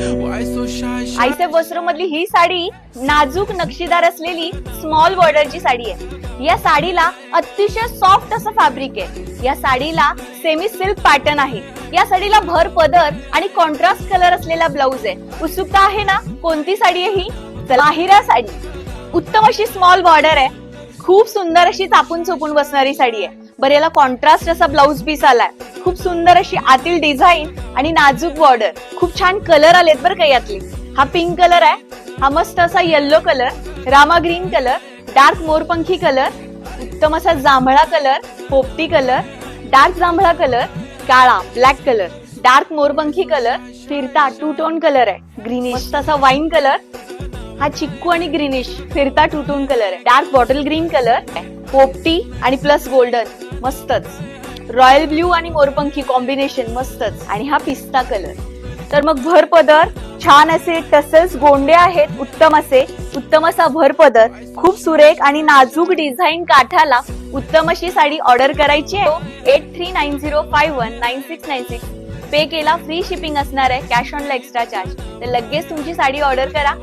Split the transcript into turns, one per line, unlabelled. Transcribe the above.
Why so
वस्त्र मधली ही साडी नाजूक नक्षीदार असलेली स्मॉल बॉर्डरची साडी आहे. या साडीला अतिशय सॉफ्ट असं फॅब्रिक आहे. या साडीला सेमी सिल्क पॅटर्न आहे. या साडीला भर पदर आणि कॉन्ट्रास्ट कलर असलेला ब्लाऊज आहे. उत्सुकता आहे ना? कोणती साडी आहे ही? चला साडी. उत्तम अशी स्मॉल बॉर्डर आहे. खूप सुंदर अशी चापून चोपून बसणारी साडी आहे. बरं याला कॉन्ट्रास्ट असा ब्लाऊज पीस आलाय. खूप सुंदर अशी आतील डिझाईन आणि नाजूक बॉर्डर खूप छान कलर आलेत बरं का यातले. हा पिंक कलर आहे. हा मस्त असा येल्लो कलर रामा ग्रीन कलर डार्क मोरपंखी कलर उत्तम असा जांभळा कलर पोपटी कलर डार्क जांभळा कलर काळा ब्लॅक कलर डार्क मोरपंखी कलर फिरता टू टोन कलर आहे. ग्रीनिश मस्त असा वाईन कलर हा चिक्कू आणि ग्रीनिश फिरता टुटून कलर आहे. डार्क बॉटल ग्रीन कलर पोपटी आणि प्लस गोल्डन मस्तच. रॉयल ब्ल्यू आणि मोरपंखी कॉम्बिनेशन मस्तच. आणि हा पिस्ता कलर तर मग भर पदर छान असे टसल्स गोंडे आहेत उत्तम असे. उत्तम असा भर पदर. खूप सुरेख आणि नाजूक डिझाईन काठाला उत्तम अशी साडी ऑर्डर करायची आहे. Eight three nine zero five one nine six nine six pay केला फ्री शिपिंग असणार आहे कॅश ऑन एक्स्ट्रा चार्ज तर लगेच तुमची साडी ऑर्डर करा.